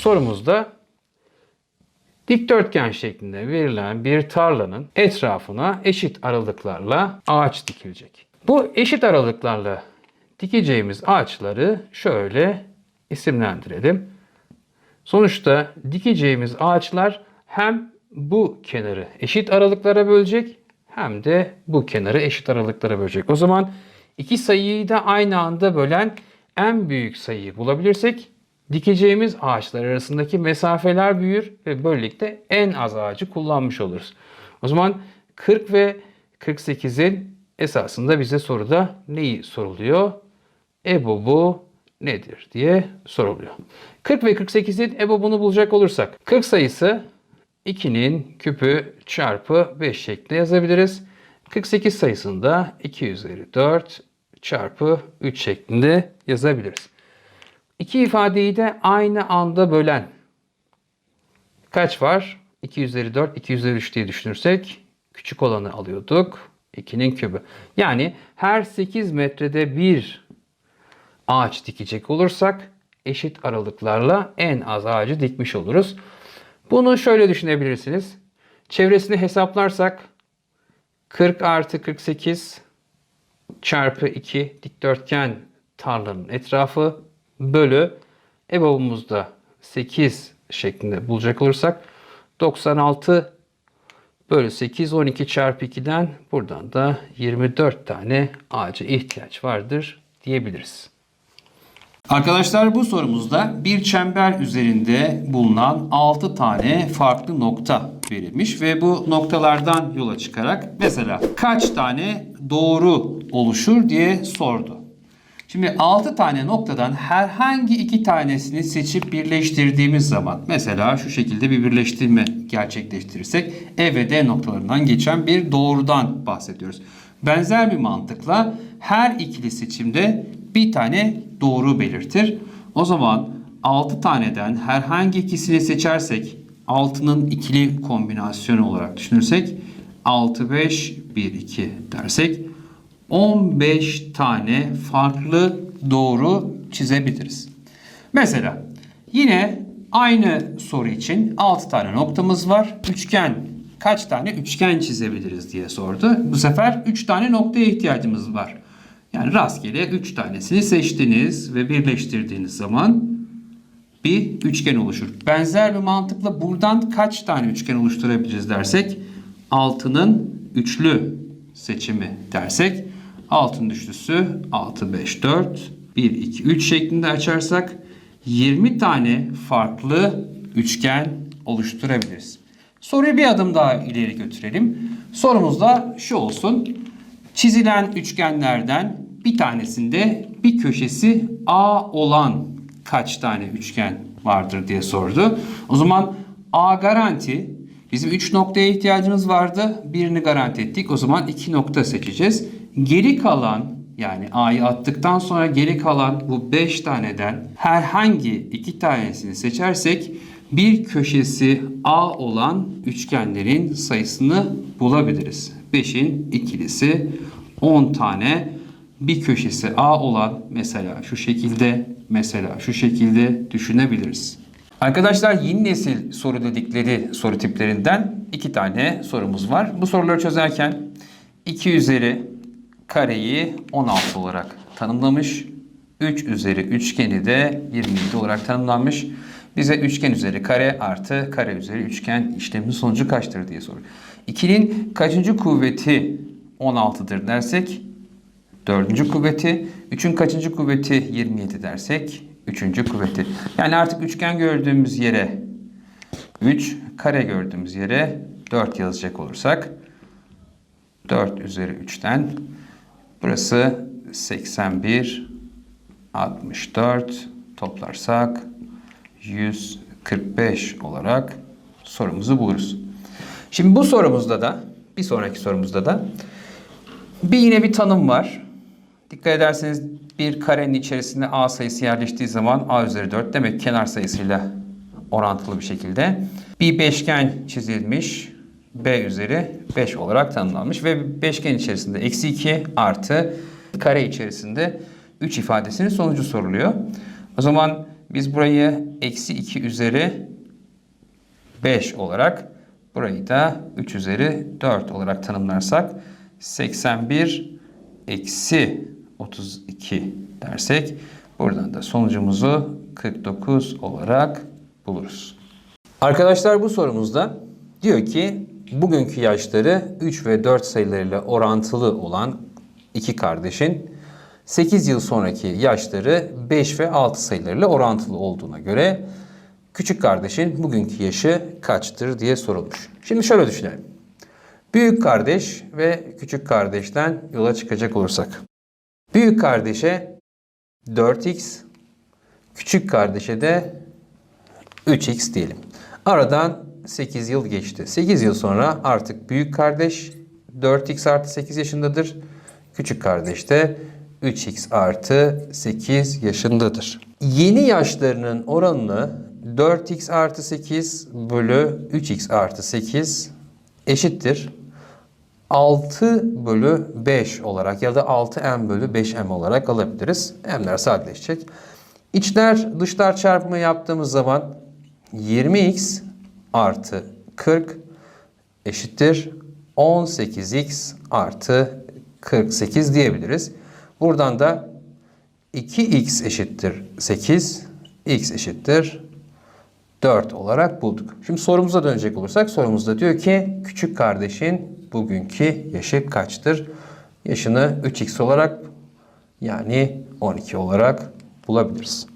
sorumuzda dikdörtgen şeklinde verilen bir tarlanın etrafına eşit aralıklarla ağaç dikilecek. Bu eşit aralıklarla dikeceğimiz ağaçları şöyle isimlendirelim. Sonuçta dikeceğimiz ağaçlar hem bu kenarı eşit aralıklara bölecek hem de bu kenarı eşit aralıklara bölecek. O zaman iki sayıyı da aynı anda bölen en büyük sayıyı bulabilirsek dikeceğimiz ağaçlar arasındaki mesafeler büyür ve böylelikle en az ağacı kullanmış oluruz. O zaman 40 ve 48'in esasında bize soruda neyi soruluyor? EBOB'u nedir diye soruluyor. 40 ve 48'in EBOB'unu bulacak olursak 40 sayısı 2'nin küpü çarpı 5 şeklinde yazabiliriz. 48 sayısında 2 üzeri 4 çarpı 3 şeklinde yazabiliriz. İki ifadeyi de aynı anda bölen kaç var? 2 üzeri 4, 2 üzeri 3 diye düşünürsek küçük olanı alıyorduk. 2'nin kübü. Yani her 8 metrede bir ağaç dikecek olursak eşit aralıklarla en az ağacı dikmiş oluruz. Bunu şöyle düşünebilirsiniz. Çevresini hesaplarsak 40 artı 48 çarpı 2 dikdörtgen tarlanın etrafı bölü EBOB'umuzda 8 şeklinde bulacak olursak 96 bölü 8 12 çarpı 2'den buradan da 24 tane ağaca ihtiyaç vardır diyebiliriz. Arkadaşlar bu sorumuzda bir çember üzerinde bulunan 6 tane farklı nokta verilmiş ve bu noktalardan yola çıkarak mesela kaç tane doğru oluşur diye sordu. Şimdi 6 tane noktadan herhangi iki tanesini seçip birleştirdiğimiz zaman mesela şu şekilde bir birleştirme gerçekleştirirsek E ve D noktalarından geçen bir doğrudan bahsediyoruz. Benzer bir mantıkla her ikili seçimde bir tane doğru belirtir. O zaman 6 taneden herhangi ikisini seçersek 6'nın ikili kombinasyonu olarak düşünürsek 6 5 1 2 dersek 15 tane farklı doğru çizebiliriz. Mesela yine aynı soru için 6 tane noktamız var. Üçgen kaç tane üçgen çizebiliriz diye sordu. Bu sefer 3 tane noktaya ihtiyacımız var. Yani rastgele 3 tanesini seçtiniz ve birleştirdiğiniz zaman bir üçgen oluşur. Benzer bir mantıkla buradan kaç tane üçgen oluşturabiliriz dersek 6'nın üçlü seçimi dersek altın üçlüsü 6 5 4 1 2 3 şeklinde açarsak 20 tane farklı üçgen oluşturabiliriz. Soruyu bir adım daha ileri götürelim. Sorumuz da şu olsun. Çizilen üçgenlerden bir tanesinde bir köşesi A olan kaç tane üçgen vardır diye sordu. O zaman A garanti. Bizim 3 noktaya ihtiyacımız vardı. Birini garanti ettik. O zaman 2 nokta seçeceğiz. Geri kalan yani A'yı attıktan sonra geri kalan bu 5 taneden herhangi iki tanesini seçersek bir köşesi A olan üçgenlerin sayısını bulabiliriz. 5'in ikilisi 10 tane bir köşesi A olan mesela şu şekilde mesela şu şekilde düşünebiliriz. Arkadaşlar yeni nesil soru dedikleri soru tiplerinden iki tane sorumuz var. Bu soruları çözerken 2 üzeri kareyi 16 olarak tanımlamış. 3 üzeri üçgeni de 27 olarak tanımlanmış. Bize üçgen üzeri kare artı kare üzeri üçgen işleminin sonucu kaçtır diye soruyor. 2'nin kaçıncı kuvveti 16'dır dersek 4. kuvveti, 3'ün kaçıncı kuvveti 27 dersek 3. kuvveti. Yani artık üçgen gördüğümüz yere 3, kare gördüğümüz yere 4 yazacak olursak 4 üzeri 3'ten burası 81 64 toplarsak 145 olarak sorumuzu buluruz. Şimdi bu sorumuzda da bir sonraki sorumuzda da bir yine bir tanım var. Dikkat ederseniz bir karenin içerisinde A sayısı yerleştiği zaman A üzeri 4 demek kenar sayısıyla orantılı bir şekilde bir beşgen çizilmiş. B üzeri 5 olarak tanımlanmış ve beşgen içerisinde eksi 2 artı kare içerisinde 3 ifadesinin sonucu soruluyor. O zaman Biz burayı eksi 2 üzeri 5 olarak burayı da 3 üzeri 4 olarak tanımlarsak 81 eksi 32 dersek buradan da sonucumuzu 49 olarak buluruz. Arkadaşlar bu sorumuzda diyor ki bugünkü yaşları 3 ve 4 sayılarıyla orantılı olan iki kardeşin 8 yıl sonraki yaşları 5 ve 6 sayılarıyla orantılı olduğuna göre küçük kardeşin bugünkü yaşı kaçtır diye sorulmuş. Şimdi şöyle düşünelim. Büyük kardeş ve küçük kardeşten yola çıkacak olursak. Büyük kardeşe 4x, küçük kardeşe de 3x diyelim. Aradan 8 yıl geçti. 8 yıl sonra artık büyük kardeş 4x artı 8 yaşındadır. Küçük kardeş de 3x artı 8 yaşındadır. Yeni yaşlarının oranını 4x artı 8 bölü 3x artı 8 eşittir. 6 bölü 5 olarak ya da 6m bölü 5m olarak alabiliriz. m'ler sadeleşecek. İçler dışlar çarpımı yaptığımız zaman 20x artı 40 eşittir 18x artı 48 diyebiliriz. Buradan da 2x eşittir 8, x eşittir 4 olarak bulduk. Şimdi sorumuza dönecek olursak sorumuzda diyor ki küçük kardeşin bugünkü yaşı kaçtır? Yaşını 3x olarak yani 12 olarak bulabiliriz.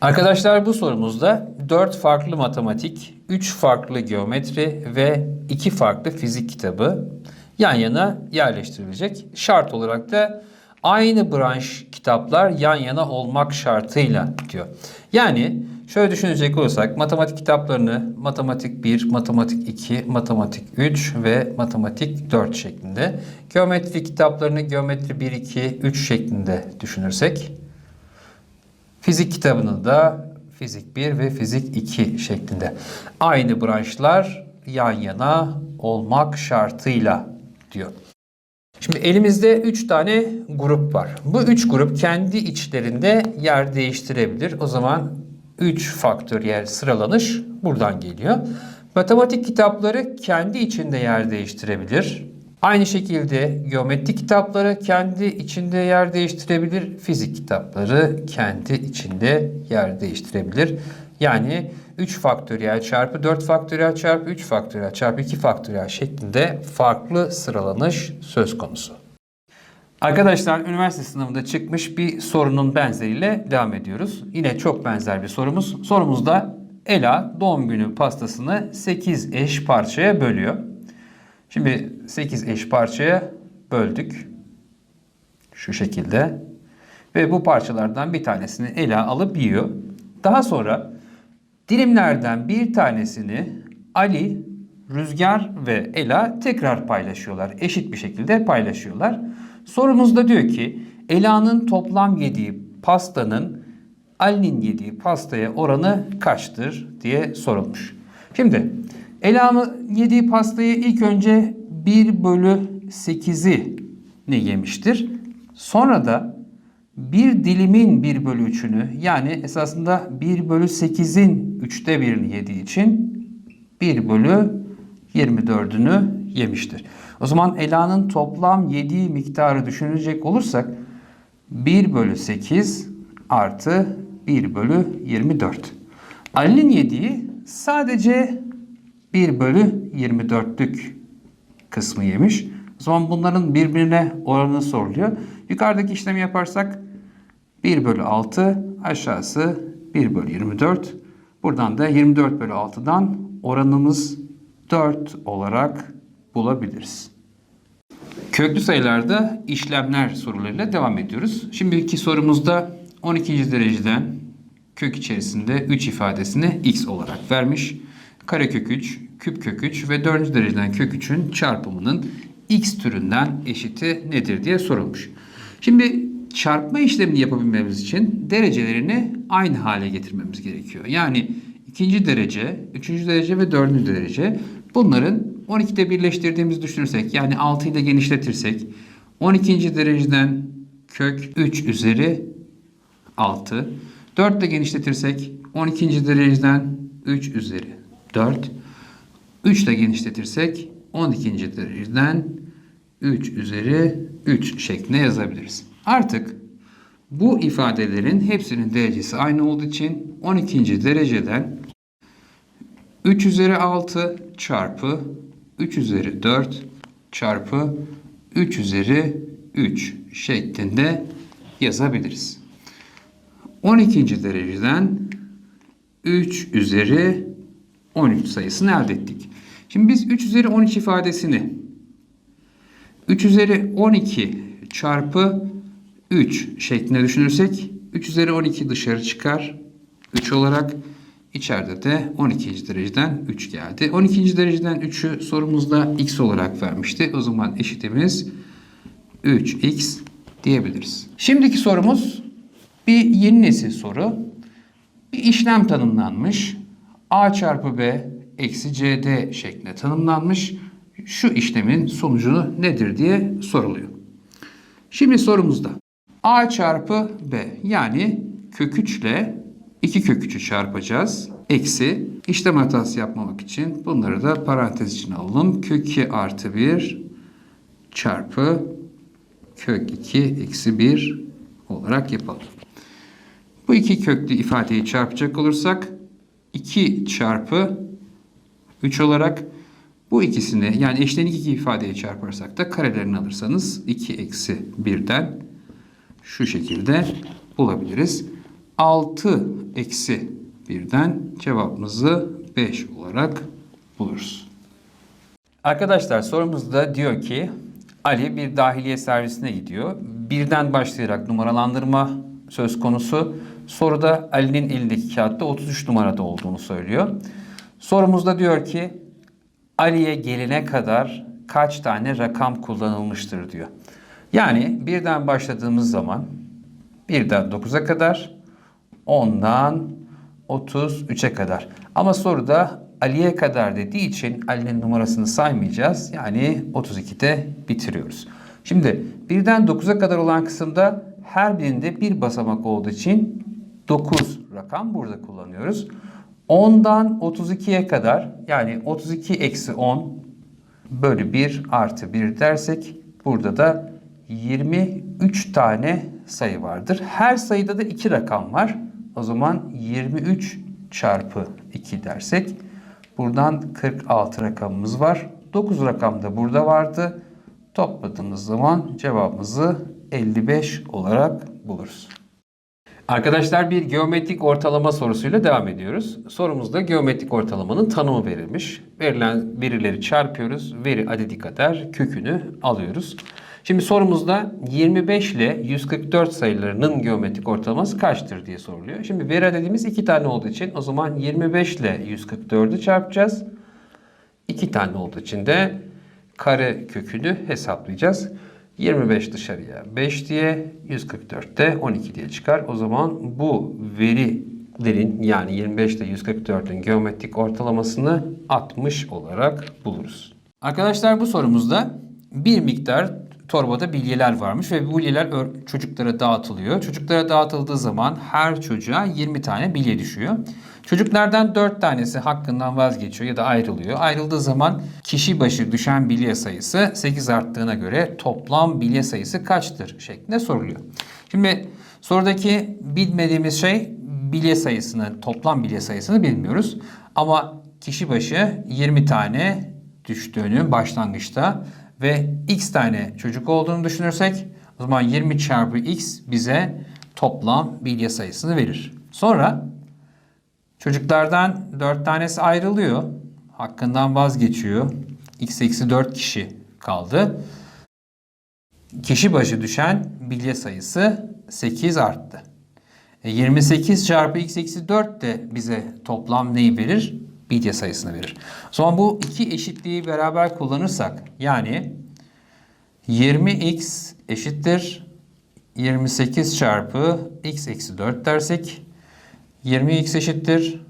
Arkadaşlar bu sorumuzda 4 farklı matematik, 3 farklı geometri ve 2 farklı fizik kitabı yan yana yerleştirilecek. Şart olarak da aynı branş kitaplar yan yana olmak şartıyla diyor. Yani şöyle düşünecek olursak matematik kitaplarını matematik 1, matematik 2, matematik 3 ve matematik 4 şeklinde. Geometri kitaplarını geometri 1, 2, 3 şeklinde düşünürsek Fizik kitabını da fizik 1 ve fizik 2 şeklinde. Aynı branşlar yan yana olmak şartıyla diyor. Şimdi elimizde 3 tane grup var. Bu 3 grup kendi içlerinde yer değiştirebilir. O zaman 3 faktöriyel sıralanış buradan geliyor. Matematik kitapları kendi içinde yer değiştirebilir. Aynı şekilde geometri kitapları kendi içinde yer değiştirebilir. Fizik kitapları kendi içinde yer değiştirebilir. Yani 3 faktöriyel çarpı 4 faktöriyel çarpı 3 faktöriyel çarpı 2 faktöriyel şeklinde farklı sıralanış söz konusu. Arkadaşlar üniversite sınavında çıkmış bir sorunun benzeriyle devam ediyoruz. Yine çok benzer bir sorumuz. Sorumuzda Ela doğum günü pastasını 8 eş parçaya bölüyor. Şimdi 8 eş parçaya böldük. Şu şekilde. Ve bu parçalardan bir tanesini Ela alıp yiyor. Daha sonra dilimlerden bir tanesini Ali, Rüzgar ve Ela tekrar paylaşıyorlar. Eşit bir şekilde paylaşıyorlar. Sorumuzda diyor ki Ela'nın toplam yediği pastanın Ali'nin yediği pastaya oranı kaçtır diye sorulmuş. Şimdi Ela'nın yediği pastayı ilk önce 1 bölü 8'i ne yemiştir? Sonra da bir dilimin 1 bölü 3'ünü yani esasında 1 bölü 8'in 3'te 1'ini yediği için 1 bölü 24'ünü yemiştir. O zaman Ela'nın toplam yediği miktarı düşünecek olursak 1 bölü 8 artı 1 bölü 24. Ali'nin yediği sadece 1 bölü 24'lük kısmı yemiş. O zaman bunların birbirine oranı soruluyor. Yukarıdaki işlemi yaparsak 1 bölü 6 aşağısı 1 bölü 24. Buradan da 24 bölü 6'dan oranımız 4 olarak bulabiliriz. Köklü sayılarda işlemler sorularıyla devam ediyoruz. Şimdiki sorumuzda 12. dereceden kök içerisinde 3 ifadesini x olarak vermiş. Karekök 3, küp kök 3 ve 4. dereceden kök 3'ün çarpımının x türünden eşiti nedir diye sorulmuş. Şimdi çarpma işlemini yapabilmemiz için derecelerini aynı hale getirmemiz gerekiyor. Yani ikinci derece, üçüncü derece ve dördüncü derece bunların 12'de birleştirdiğimizi düşünürsek yani 6'yı da genişletirsek 12. dereceden kök 3 üzeri 6, 4 ile genişletirsek 12. dereceden 3 üzeri 4. 3 ile genişletirsek 12. dereceden 3 üzeri 3 şeklinde yazabiliriz. Artık bu ifadelerin hepsinin derecesi aynı olduğu için 12. dereceden 3 üzeri 6 çarpı 3 üzeri 4 çarpı 3 üzeri 3 şeklinde yazabiliriz. 12. dereceden 3 üzeri 13 sayısını elde ettik. Şimdi biz 3 üzeri 13 ifadesini 3 üzeri 12 çarpı 3 şeklinde düşünürsek 3 üzeri 12 dışarı çıkar. 3 olarak içeride de 12. dereceden 3 geldi. 12. dereceden 3'ü sorumuzda x olarak vermişti. O zaman eşitimiz 3x diyebiliriz. Şimdiki sorumuz bir yeni nesil soru. Bir işlem tanımlanmış. A çarpı b eksi cd şeklinde tanımlanmış. Şu işlemin sonucu nedir diye soruluyor. Şimdi sorumuzda a çarpı b yani kök 3 ile 2 kök 3'ü çarpacağız. Eksi işlem hatası yapmamak için bunları da parantez içine alalım. Kök 2 artı 1 çarpı kök 2 eksi 1 olarak yapalım. Bu iki köklü ifadeyi çarpacak olursak 2 çarpı 3 olarak bu ikisini yani eşlenik iki ifadeyi çarparsak da karelerini alırsanız 2 eksi 1'den şu şekilde bulabiliriz. 6 eksi 1'den cevabımızı 5 olarak buluruz. Arkadaşlar sorumuzda diyor ki Ali bir dahiliye servisine gidiyor. Birden başlayarak numaralandırma söz konusu. Soruda Ali'nin elindeki kağıtta 33 numarada olduğunu söylüyor. Sorumuzda diyor ki Ali'ye gelene kadar kaç tane rakam kullanılmıştır diyor. Yani birden başladığımız zaman birden 9'a kadar 10'dan 33'e kadar. Ama soruda Ali'ye kadar dediği için Ali'nin numarasını saymayacağız. Yani 32'de bitiriyoruz. Şimdi birden 9'a kadar olan kısımda her birinde bir basamak olduğu için 9 rakam burada kullanıyoruz. 10'dan 32'ye kadar yani 32 eksi 10 bölü 1 artı 1 dersek burada da 23 tane sayı vardır. Her sayıda da 2 rakam var. O zaman 23 çarpı 2 dersek buradan 46 rakamımız var. 9 rakam da burada vardı. Topladığımız zaman cevabımızı 55 olarak buluruz. Arkadaşlar bir geometrik ortalama sorusuyla devam ediyoruz. Sorumuzda geometrik ortalamanın tanımı verilmiş. Verilen verileri çarpıyoruz. Veri adedi kadar kökünü alıyoruz. Şimdi sorumuzda 25 ile 144 sayılarının geometrik ortalaması kaçtır diye soruluyor. Şimdi veri adedimiz 2 tane olduğu için o zaman 25 ile 144'ü çarpacağız. 2 tane olduğu için de kare kökünü hesaplayacağız. 25 dışarıya 5 diye 144 de 12 diye çıkar. O zaman bu verilerin yani 25 ile 144'ün geometrik ortalamasını 60 olarak buluruz. Arkadaşlar bu sorumuzda bir miktar torbada bilyeler varmış ve bu bilyeler çocuklara dağıtılıyor. Çocuklara dağıtıldığı zaman her çocuğa 20 tane bilye düşüyor. Çocuklardan 4 tanesi hakkından vazgeçiyor ya da ayrılıyor. Ayrıldığı zaman kişi başı düşen bilye sayısı 8 arttığına göre toplam bilye sayısı kaçtır şeklinde soruluyor. Şimdi sorudaki bilmediğimiz şey bilye sayısını, toplam bilye sayısını bilmiyoruz. Ama kişi başı 20 tane düştüğünü başlangıçta ve x tane çocuk olduğunu düşünürsek o zaman 20 çarpı x bize toplam bilye sayısını verir. Sonra çocuklardan 4 tanesi ayrılıyor. Hakkından vazgeçiyor. x eksi 4 kişi kaldı. Kişi başı düşen bilye sayısı 8 arttı. E, 28 çarpı x eksi 4 de bize toplam neyi verir? Bilye sayısını verir. O zaman bu iki eşitliği beraber kullanırsak yani 20x eşittir 28 çarpı x eksi 4 dersek 20x eşittir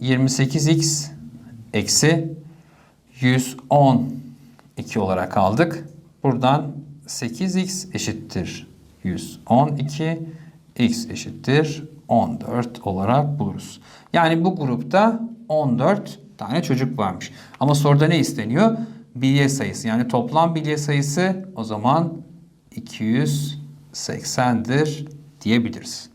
28x eksi 112 olarak aldık. Buradan 8x eşittir 112 x eşittir 14 olarak buluruz. Yani bu grupta 14 tane çocuk varmış. Ama soruda ne isteniyor? Bilye sayısı. Yani toplam bilye sayısı o zaman 280'dir diyebiliriz.